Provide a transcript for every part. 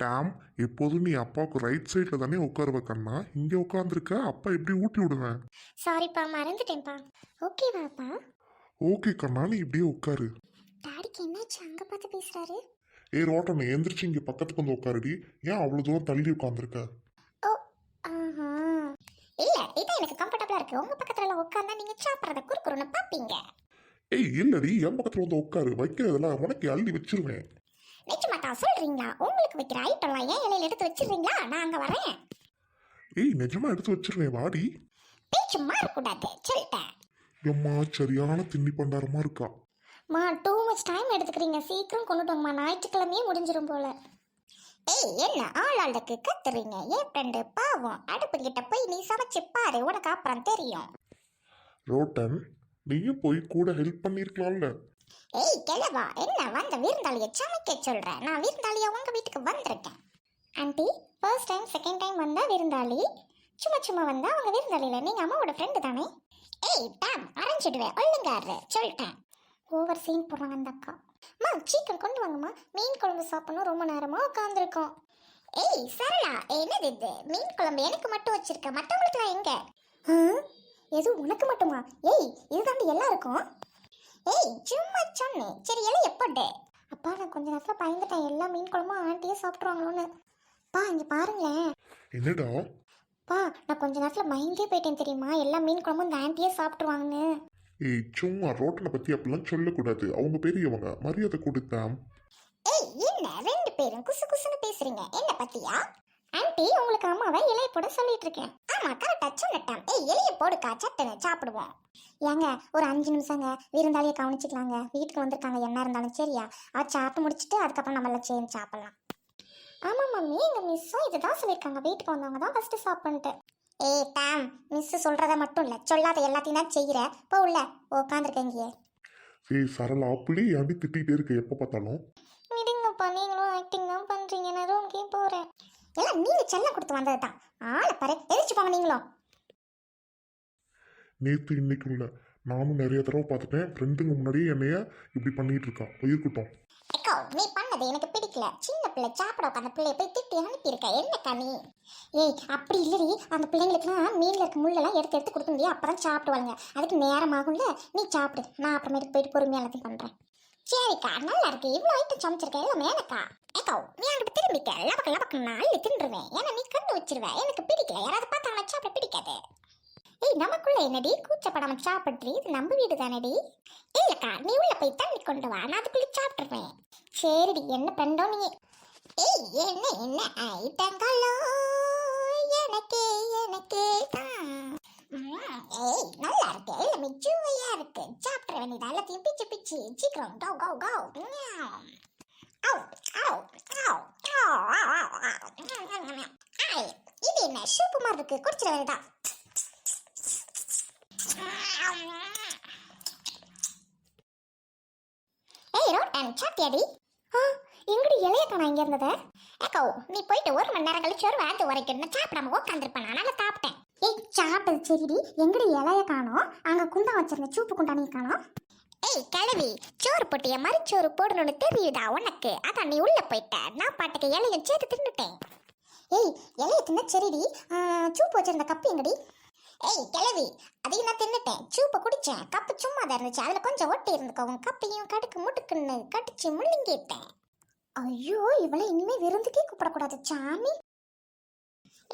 Dam எப்போதும் நீ அப்பாவுக்கு ரைட் சைடில் தானே உட்காருவ கண்ணா இங்கே உட்காந்துருக்க அப்பா எப்படி ஊட்டி விடுவேன்? சாரிப்பா மறந்துட்டேன்ப்பா. ஓகேவாப்பா ஓகே கண்ணா நீ இப்படியே உட்காரு. டாடிக்கு என்னாச்சு? அங்கே பார்த்து பேசுகிறாரு ஏ ரோட்டனை எந்திரிச்சு இங்கே பக்கத்துக்கு வந்து உட்காருடி. ஏன் அவ்வளோ தூரம் தள்ளி உட்காந்துருக்க ஓ ஆஹா. இல்லை இதான் எனக்கு கம்ஃபர்டபுளாக இருக்குது உங்கள் பக்கத்தில் உட்காந்தா நீங்கள் சாப்பிட்றத குறுக்குறுன்னு பார்ப்பீங்க. ஏய் இல்லடி என் பக்கத்தில் வந்து உட்காரு. வைக்கிறதெல்லாம் உனக்கு அள்ளி வச்சிருவேன். நிச்சயமாட்டா சொல்கிறீங்களா உங்களுக்கு வைக்கிற ஐட்டம்லாம் ஏன் இலையில எடுத்து வச்சிடுறீங்களா? நான் அங்கே வரேன். ஏய் நிஜமா எடுத்து வச்சிருவேன் வாடி. பேச்சு மாறக்கூடாது சொல்லிட்டேன். எம்மா சரியான திண்ணி பண்டாரமா இருக்கா? மா டூ மச் டைம் எடுத்துக்கிறீங்க. சீக்கிரம் கொண்டுட்டு வாங்கம்மா ஞாயிற்றுக்கிழமையே முடிஞ்சிரும் போல. ஏய் என்ன ஆளாளுக்கு கத்துறீங்க? ஏன் ஃப்ரெண்டு பாவம். அடுப்பு கிட்ட போய் நீ சமைச்சு பாரு. உனக்கு அப்புறம் தெரியும். ரோட்டன் நீயும் போய் கூட ஹெல்ப் பண்ணியிருக்கலாம்ல ஏய் கிழவா என்ன வந்த விருந்தாளியை சமைக்க சொல்கிறேன் நான் விருந்தாளியா உங்க வீட்டுக்கு வந்திருக்கேன். Aunty first time second time வந்தால் விருந்தாளி. சும்மா சும்மா வந்தா அவங்க விருந்தாளியில. நீங்க அம்மாவோட ஃப்ரெண்டு தானே? ஏய் டாம் அரைஞ்சிடுவேன் ஒழுங்காரு சொல்லிட்டேன். ஓவர் சீன் போடுறாங்க அந்த அக்கா. அம்மா சீக்கிரம் கொண்டு வாங்கம்மா. மீன் குழம்பு சாப்பிடணும் ரொம்ப நேரமா உட்காந்துருக்கோம் ஏய் சரளா என்னது இது? மீன் குழம்பு எனக்கு மட்டும் வச்சிருக்க மற்றவங்களுக்குலாம் எங்க? எதுவும் உனக்கு மட்டுமா? ஏய் இதுதாண்டி எல்லாருக்கும்? ஏய் சும்மா சொன்னேன் சரி இலைய போட்டு அப்பா நான் கொஞ்ச நேரத்தில் பயந்துட்டேன். எல்லா மீன் குழம்பும் ஆண்டியே சாப்பிட்ருவாங்களோன்னு பா இங்கே பாருங்களேன். என்னடா? பா நான் கொஞ்ச நேரத்தில் பயந்தே போயிட்டேன் தெரியுமா? எல்லா மீன் குழம்பும் இந்த ஆண்டியே சாப்பிட்ருவாங்கன்னு ஏய் சும்மா ரோட்டனை பத்தி அப்படிலாம் சொல்லக்கூடாது. அவங்க பெரியவங்க மரியாதை கொடுத்தேன். ஏய் என்ன ரெண்டு பேரும் குசு குசுன்னு பேசுறீங்க? என்ன பத்தியா? ஆண்டி உங்களுக்கு அம்மாவை இலைய போட சொல்லிட்டு இருக்கேன். ஆமா கரெக்டா சொன்னட்டாம் ஏய் இலைய போடுக்கா சட்டுன்னு சாப்பிடுவோம். ஏங்க ஒரு அஞ்சு நிமிஷங்க. விருந்தாளியை கவனிச்சுக்கலாங்க. வீட்டுக்கு வந்திருக்காங்க. என்ன இருந்தாலும் சரியா. அவ சாப்பிட்டு முடிச்சுட்டு அதுக்கப்புறம் நம்ம எல்லாம் சேர்ந்து சாப்பிடலாம். ஆமா மம்மி. எங்க மிஸ்ஸும் இதுதான் சொல்லியிருக்காங்க. வீட்டுக்கு வந்தவங்க தான் ஃபர்ஸ்ட் சாப்பிட்டு ஏய் டாம் மிஸ் சொல்றத மட்டும் இல்ல. சொல்லாத எல்லாத்தையும் தான் செய்யற. இப்போ உள்ள. உட்காந்துருக்கீங்க ஏய் சரளா அப்படியே ஏன்டி திட்டிகிட்டே இருக்க? எப்போ பார்த்தாலும்? விடுங்கப்பா. நீங்களும் ஆக்டிங் தான் பண்றீங்க. நான் ரூம்க்கே போறேன். எல்லாம் நீங்க செல்லம் கொடுத்து வந்தது தான் ஆளை பாரு எரிச்சு போங்க நீங்களும் நேற்று இன்னைக்கு இல்லை. நானும் நிறைய தடவை பார்த்துட்டேன். ஃப்ரெண்டுங்க முன்னாடியே என்னைய இப்படி பண்ணிட்டு இருக்கா இருக்கட்டும் எக்கோ நீ பண்ணது எனக்கு பிடிக்கல. சின்ன பிள்ளை சாப்பிட உட்காந்த பிள்ளைய போய் திட்டி அனுப்பியிருக்க. என்னக்கா நீ? ஏய் அப்படி இல்லடி. அந்த பிள்ளைங்களுக்குலாம் மீன்ல இருக்க முள்ளெல்லாம் எடுத்து எடுத்து கொடுக்க முடியும் அப்பதான் சாப்பிடுவாங்க அதுக்கு நேரம் ஆகும்ல. நீ சாப்பிடு. நான் அப்புறமேட்டு போயிட்டு பொறுமையா எல்லாத்தையும் பண்றேன். சரிக்கா நல்லா இருக்கு இவ்வளோ ஐட்டம் சமைச்சிருக்கேன் எல்லாமே எனக்கா ஏக்கோ நீ அங்கிட்டு திரும்பிக்க. லபக்கு லபக்கு நான் அள்ளி தின்றுவேன். ஏன்னா நீ கண்டு வச்சிருவேன் எனக்கு பிடிக்கல. யாராவது பார்த்தாங்கன்னா சாப்பிட பிடிக்காது. ஏய் நமக்குள்ள என்னடி? கூச்சப்படாம சாப்பிட்றி? இது நம்ம வீடு தானடி? இல்லக்கா நீ உள்ள போய் தண்ணி கொண்டு வா. நான் அதுக்குள்ள சாப்பிட்டுருவேன். சரிடி என்ன பண்ணோ நீ? ஏய் என்ன என்ன ஐட்டங்களோ? எனக்கு எனக்கு தான். ஏய் நல்லா இருக்கு எல்லாமே சுவையா வேண்டியது எல்லாத்தையும் பிச்சு பிச்சு சீக்கிரம். கோ கோ கோ இது என்ன சூப்பு மாதிரி இருக்கு? குடிச்சிட வேண்டியதா? ஏய் ரோட்டன் சாப்பிட்டியாடி ஆ எங்கடி இலைய காணா இங்க இருந்தத? ஏக்கோ நீ போயிட்டு ஒரு மணி நேரம் கழிச்சு ஒரு வாரத்து வரைக்கும் சாப்பிடாம உட்காந்துருப்பேன் நான் சாப்பிட்டேன். ஏய் சாப்பிட்டது சரிடி. எங்கடி இலைய காணோம்? அங்க குண்டா வச்சிருந்த சூப்பு குண்டா நீ காணோம்? ஏய் கிழவி சோறு போட்டிய மறிச்சோறு போடணும்னு தெரியுதா உனக்கு? அதான் நீ உள்ள போயிட்ட. நான் பாட்டுக்கு இலைய சேர்த்து தின்னுட்டேன். ஏய் இலைய தின்ன சரிடி. சூப்பு வச்சிருந்த கப்பு எங்கடி? ஏய் கிழவி அதையும் நான் தின்னுட்டேன். சூப்பை குடிச்சேன். கப்பு சும்மா தான் இருந்துச்சு. அதில் கொஞ்சம் ஒட்டி இருந்துக்கோங்க கப்பையும் கடுக்கு முட்டுக்குன்னு கடிச்சு முள்ளிங்கிட்டேன் ஐயோ இவளை இனிமே விருந்துக்கே கூப்பிடக்கூடாது சாமி.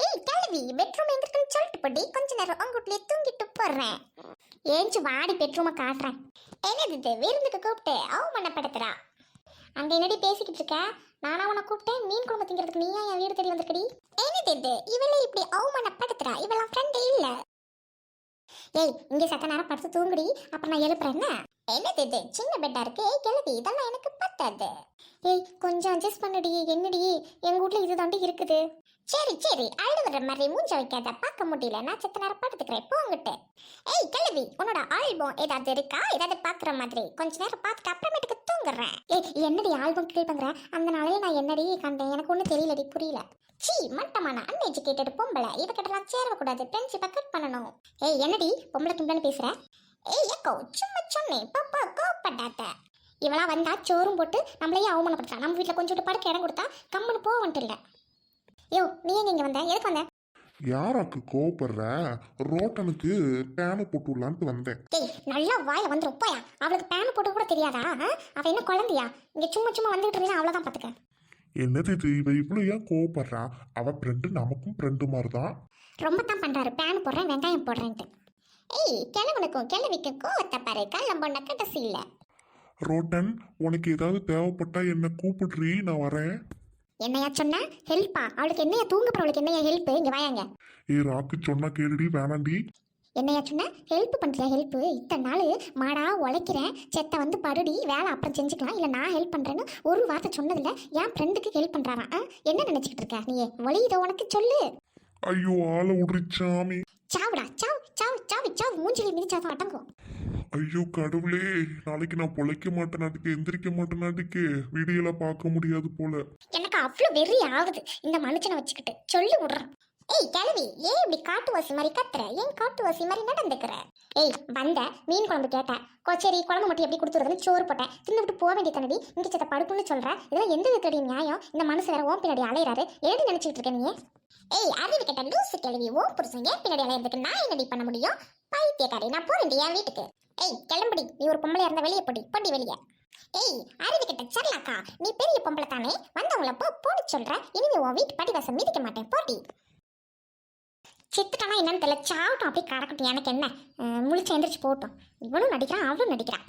ஏய் கிழவி பெட்ரூம் எங்கிருக்குன்னு சொல்லிட்டு போடி. கொஞ்ச நேரம் உங்ககிட்டயே தூங்கிட்டு போடுறேன் ஏஞ்சி வாடி பெட்ரூமை காட்டுறேன். என்னது இது? விருந்துக்கு கூப்பிட்டு அவமானப்படுத்துறா? அங்க என்னடி பேசிக்கிட்டு இருக்க? நானா உன்னை கூப்பிட்டேன். மீன் குழம்பு திங்கிறதுக்கு நீயா என் வீடு தேடி வந்திருக்கடி? என்னது இது? இவளை இப்படி அவமானப்படுத்துறா? இவளாம் ஃப்ரெண்டு இல்ல. ஏய் இங்க சத்த நேரம் படுத்து தூங்குடி. அப்புறம் நான் எழுப்புறேன் என்ன? என்னது இது? சின்ன பெட்டா இருக்கு? ஏய் கிழவி இதெல்லாம் எனக்கு பத்தாது. ஏய் கொஞ்சம் அட்ஜஸ்ட் பண்ணுடி. என்னடி? எங்க வீட்ல இது தாண்டி இருக்குது. சரி சரி. அழுவுற மாதிரி மூஞ்ச வைக்காத. பார்க்க முடியல. நான் செத்த நேரம் படுத்துக்கிறேன். போங்கிட்டு ஏய் கிழவி உன்னோட ஆல்பம் ஏதாவது இருக்கா? ஏதாவது பாக்குற மாதிரி. கொஞ்ச நேரம் பார்த்துட்டு அப்புறமேட்டுக்கு தூங்குறேன். ஏய் என்னடி ஆல்பம் கிரியேட் பண்ற? அந்த நாளையில நான் என்னடி கண்டேன்? எனக்கு ஒன்றும் தெரியலடி புரியல. சீ மட்டமான அன்எஜுகேட்டட் பொம்பளை. இவகிட்டலாம் சேரக்கூடாது. ஃப்ரெண்ட்ஷிப்பை கட் பண்ணணும். ஏய் என்னடி பொம்பளை தும்பளை பேசுற? ஏய் ஏக்கோ சும்மா சொன்னேன். பாப்பா கோப்படாத இவளா வந்தா சோறும் போட்டு நம்மளையே அவமானப்படுத்தா நம்ம வீட்டில் கொஞ்சோண்டு படுக்க இடம் கொடுத்தா கம்முன்னு போக வந்துட்டு இல்லை யோ நீ எங்க இங்கே வந்த? எதுக்கு வந்த? யாராக்கு கோவப்படுற? ரோட்டனுக்கு பேனை போட்டு விடலான்ட்டு வந்தேன். டேய் நல்லா வாயை வந்துரும் போயா அவளுக்கு பேன் போட்டு கூட தெரியாதா? ஆ? அவ என்ன குழந்தையா? இங்க சும்மா சும்மா வந்துகிட்டு இருந்தா அவ்வளவுதான் பாத்துக்க. என்னது இது? இவ இவ்வளோ ஏன் கோவப்படுறா? அவ ஃப்ரெண்டு நமக்கும் ஃப்ரெண்டு மாதிரி தான் ரொம்ப தான் பண்றாரு. பேன் போடுறேன் வெங்காயம் போடுறேன்ட்டு. ஏய் கிழவனுக்கும் கிழவிக்கும் கோவத்தை பாரு. கள்ளம் பொண்ண கடைசி இல்ல. ரோட்டன் உனக்கு ஏதாவது தேவைப்பட்டா என்ன கூப்பிடுறீ? நான் வரேன். என்னையா சொன்ன? ஹெல்ப்பா அவளுக்கு என்னையா தூங்க போறவளுக்கு என்னையா ஹெல்ப் இங்க வாயாங்க. ஏ ராக்கு சொன்னா கேளுடி வேணாண்டி. என்னையா சொன்ன? ஹெல்ப் பண்றியா? ஹெல்ப் இத்தனை நாள் மாடா உழைக்கிறேன். செத்த வந்து படுடி வேலை அப்புறம் செஞ்சுக்கலாம். இல்லை நான் ஹெல்ப் பண்றேன்னு ஒரு வார்த்தை சொன்னதில்ல. என் ஃப்ரெண்டுக்கு ஹெல்ப் பண்றாராம் ஆ? என்ன நினைச்சிட்டு இருக்க? நீ வழியிட உனக்கு? சொல்லு. ஐயோ ஆளை விடுறி சாமி. சாவுடா. சாவு சாவு சாவு சாவு. மூஞ்சில மிதிச்சாதான் அடங்கும். ஐயோ கடவுளே. நாளைக்கு நான் பொழைக்க மாட்டேனாட்டுக்கு எந்திரிக்க மாட்டேனாட்டுக்கு வீடியோல பார்க்க முடியாது போல. எனக்கு அவ்வளோ வெறி ஆகுது. இந்த மனுஷனை வச்சுக்கிட்டு சொல்லி விடுறேன். ஏய் கிழவி ஏன் இப்படி காட்டுவாசி மாதிரி கத்துற? ஏன் காட்டுவாசி மாதிரி நடந்துக்கிற? ஏய் வந்த மீன் குழம்பு கேட்டேன். கொச்சேரி குழம்பு மட்டும் எப்படி கொடுத்துருதுன்னு சோறு போட்டேன். தின்னுவிட்டு போக வேண்டிய தண்ணி இங்கே சித்த படுப்புன்னு சொல்கிறேன் இதெல்லாம் எந்த விதத்துடைய நியாயம்? இந்த மனுஷன் வேற ஓம் பின்னாடி அலையிறாரு. எழுதி நினைச்சிட்டு இருக்க நீ ஏய் அறிவு கேட்ட லூசு கேள்வி ஓம் புருஷன் ஏன் பின்னாடி அலையிறதுக்கு நான் என்னடி பண்ண முடியும்? பைத்தியக்காரி நான் போறேன் என் வீட்டுக்கு. ஏய் கிளம்புடி. நீ ஒரு பொம்பளையா இருந்த வெளியே போடி. போடி வெளியே. ஏய் அறிவு கிட்ட சரலாக்கா நீ பெரிய பொம்பளை தானே? வந்தவங்கள போ போடி சொல்ற. இனிமே உன் வீட்டு படிவாசம் மிதிக்க மாட்டேன். போடி. செத்துட்டானா என்னன்னு தெரியல. சாவட்டும் அப்படியே கடக்கட்டும். எனக்கு என்ன? முழிச்சு எந்திரிச்சு போட்டோம் இவனும் நடிக்கிறான். அவளும் நடிக்கிறான்.